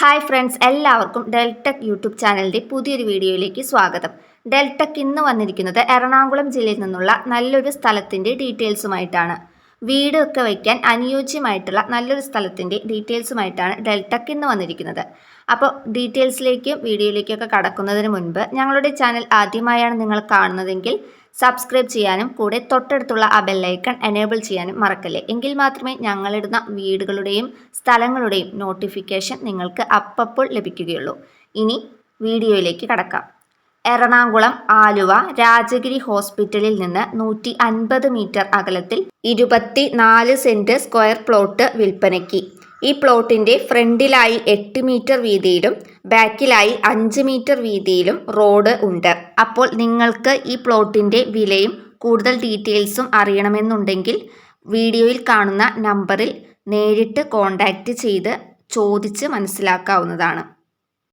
Hi friends എല്ലാവർക്കും Deltech YouTube ചാനലിന്റെ പുതിയൊരു വീഡിയോയിലേക്ക് സ്വാഗതം. ഡെൽടെക് ഇന്ന് വന്നിരിക്കുന്നത് എറണാകുളം ജില്ലയിൽ നിന്നുള്ള നല്ലൊരു സ്ഥലത്തിന്റെ ഡീറ്റെയിൽസുമായിട്ടാണ്. വീട് ഒക്കെ വയ്ക്കാൻ അനുയോജ്യമായിട്ടുള്ള നല്ലൊരു സ്ഥലത്തിന്റെ ഡീറ്റെയിൽസുമായിട്ടാണ് ഡെൽറ്റക്ക് ഇന്ന് വന്നിരിക്കുന്നത്. അപ്പോൾ ഡീറ്റെയിൽസിലേക്കും വീഡിയോയിലേക്കൊക്കെ കടക്കുന്നതിന് മുൻപ് ഞങ്ങളുടെ ചാനൽ ആദ്യമായാണ് നിങ്ങൾ കാണുന്നതെങ്കിൽ സബ്സ്ക്രൈബ് ചെയ്യാനും കൂടെ തൊട്ടടുത്തുള്ള ആ ബെല്ലൈക്കൺ എനേബിൾ ചെയ്യാനും മറക്കല്ലേ. എങ്കിൽ മാത്രമേ ഞങ്ങളിടുന്ന വീടുകളുടെയും സ്ഥലങ്ങളുടെയും നോട്ടിഫിക്കേഷൻ നിങ്ങൾക്ക് അപ്പപ്പോൾ ലഭിക്കുകയുള്ളൂ. ഇനി വീഡിയോയിലേക്ക് കടക്കാം. എറണാകുളം ആലുവ രാജഗിരി ഹോസ്പിറ്റലിൽ നിന്ന് നൂറ്റി അൻപത് മീറ്റർ അകലത്തിൽ ഇരുപത്തി നാല് സെന്റ് സ്ക്വയർ പ്ലോട്ട് വിൽപ്പനയ്ക്ക്. ഈ പ്ലോട്ടിന്റെ ഫ്രണ്ടിലായി എട്ട് മീറ്റർ വീതിയിലും ബാക്കിലായി അഞ്ച് മീറ്റർ വീതിയിലും റോഡ് ഉണ്ട്. അപ്പോൾ നിങ്ങൾക്ക് ഈ പ്ലോട്ടിന്റെ വിലയും കൂടുതൽ ഡീറ്റെയിൽസും അറിയണമെന്നുണ്ടെങ്കിൽ വീഡിയോയിൽ കാണുന്ന നമ്പറിൽ നേരിട്ട് കോൺടാക്റ്റ് ചെയ്ത് ചോദിച്ച് മനസ്സിലാക്കാവുന്നതാണ്.